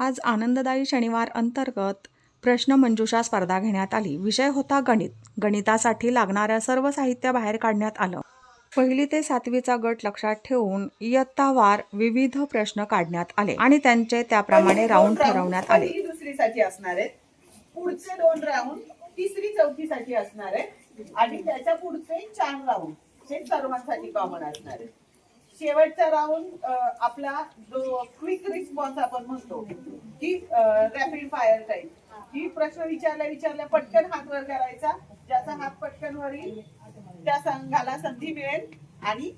आज आनंददायी शनिवार अंतर्गत प्रश्नमंजुषा स्पर्धा घेण्यात आली. विषय होता गणित. गणितासाठी लागणाऱ्या सर्व साहित्य बाहेर काढण्यात आलं. पहिली ते सातवीचा गट लक्षात ठेवून इयत्तावार विविध प्रश्न काढण्यात आले आणि त्यांचे त्याप्रमाणे राऊंड ठरवण्यात आले. दुसरीसाठी असणार आहेत. पुढचे दोन राऊंड तिसरी चौथीसाठी असणार आहेत. आणि त्याच्या पुढचे चार राऊंड हे सर्वांसाठी कॉमन असणार आहेत. शेवटचा राऊंड आपला जो क्विक रिस्पॉन्स आपण म्हणतो की रॅपिड फायर टाईप ही प्रश्न विचारल्या विचारल्या पटकन हात वर करायचा. ज्याचा हात पटकन वर येईल त्या संघाला संधी मिळेल आणि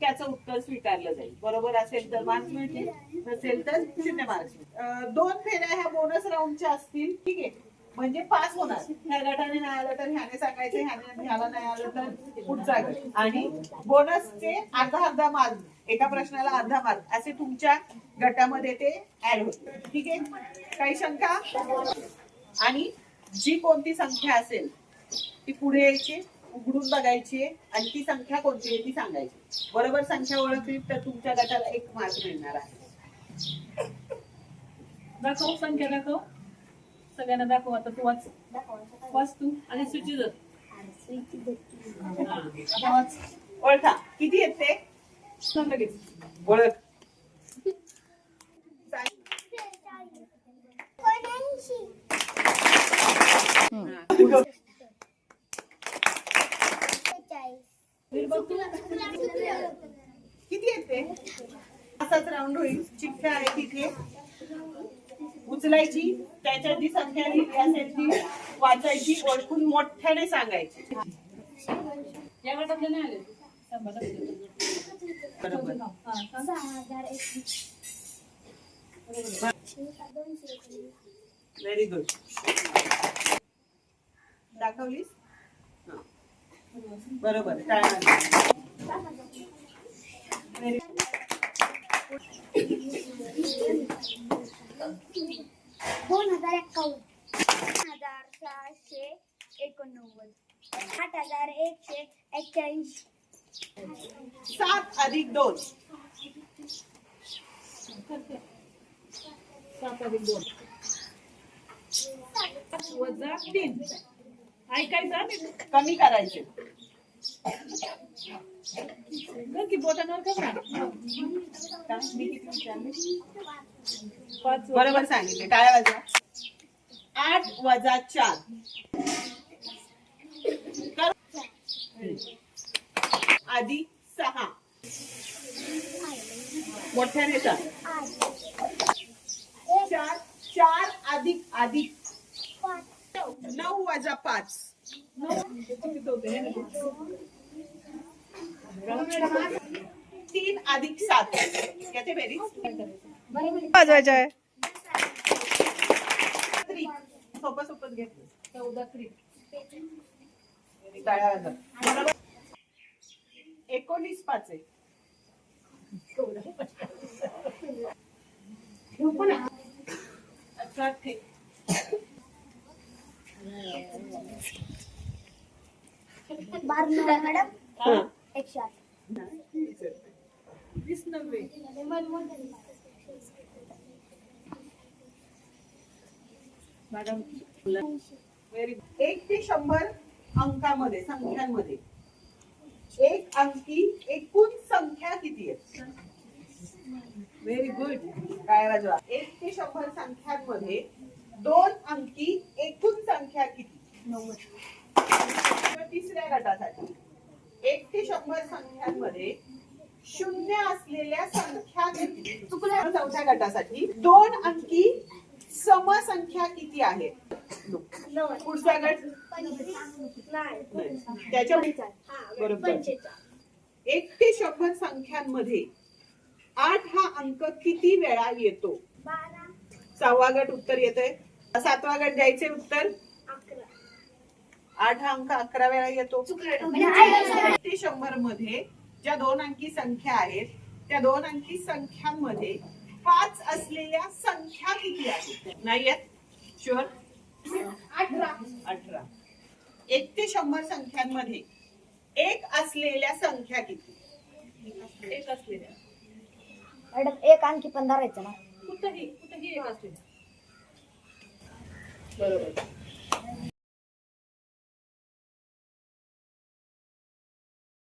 त्याचं उत्तर स्वीकारलं जाईल. बरोबर असेल तर मार्क्स मिळतील नसेल तर शून्य मार्क्स दोन फेऱ्या ह्या बोनस राऊंडच्या असतील. ठीक आहे. म्हणजे पास होणार. ह्या गटाने नाही आलं तर ह्याने सांगायचं ह्याने ह्याला नाही आलं तर पुढचा गट आणि बोनसचे अर्धा अर्धा मार्क एका प्रश्नाला अर्धा मार्क असे तुमच्या गटामध्ये ते ऍड होते. ठीक आहे? काही शंका? आणि जी कोणती संख्या असेल ती पुढे यायची उघडून बघायची आणि ती संख्या कोणती आहे ती सांगायची. बरोबर संख्या ओळखली तर तुमच्या गटाला एक मार्क मिळणार आहे. दाखव संख्या दाखव. सगळ्यांना दाखव आता तू वाच. वाच तू. आणि सूची आता वाच. ओळखा. किती आहेत ते? सांग लगेच. ओळख. किती आहेत ते? असाच राऊंड होईल. चिठ्ठ्या आहे तिथे उचलायची त्याच्यात जी संख्या लिहिली असेल ती वाचायची ओळखून मोठ्याने सांगायची. हा व्हेरी गुड दाखवलीस? हा. बरोबर Very good. दोन हजार एक्कावन्न दोन हजार सहाशे एकोणनव्वद आठ हजार एकशे एक्क्याऐंशी सात अधिक दोन सात अधिक दोन वजा तीन ऐकायचं आणि कमी करायचे कर की बोटांवर कर ना का? मी किती विचारले? वजा बरोबर सांगितले. टाळ्या वाजवा आठ वजा चार. आधी सहा. मोठ्याने सांग चार चार अधिक अधिक नऊ वजा पाच. किती होते? हे ना? तीन अधिक सात. याचे बेरीज. वाजवायचं आहे त्रिक. सोपं सोपं घेतलं चौदा त्रिक एकोणीस पाच आहे. अठरा ठीक बारा मॅडम? हा. एकशे आठ. वीस नव्वे मॅडम व्हेरी गुड एक ते शंभर अंकामध्ये संख्यांमध्ये. एक अंकी एकूण संख्या किती आहे? व्हेरी गुड काय वाजवा एक ते शंभर संख्यांमध्ये दोन अंकी एकूण संख्या किती? नव्वद. तिसऱ्या गटासाठी. एक ते शंभर संख्यांमध्ये शून्य असलेल्या संख्या किती? चुकल्या चौथ्या गटासाठी. दोन अंकी समसंख्या किती आहेत पुढचा गट? नाही. त्याच्या बरोबर. एक ते शंभर संख्यांमध्ये आठ हा अंक किती वेळा येतो? सहावा गट उत्तर येतोय. सातवा गट द्यायचे उत्तर? आठ हा अंक अकरा वेळा येतो. ते शंभरमध्ये ज्या दोन अंकी संख्या आहेत त्या दोन अंकी संख्यांमध्ये पाच असलेल्या संख्या किती आहेत? नाही आहेत? शुअर अठरा. अठरा. एक ते शंभर संख्यांमध्ये एक असलेल्या संख्या किती? एक असलेल्या. मॅडम एक आणखी पण धरायचं ना. कुठंही कुठंही एक असते बरोबर.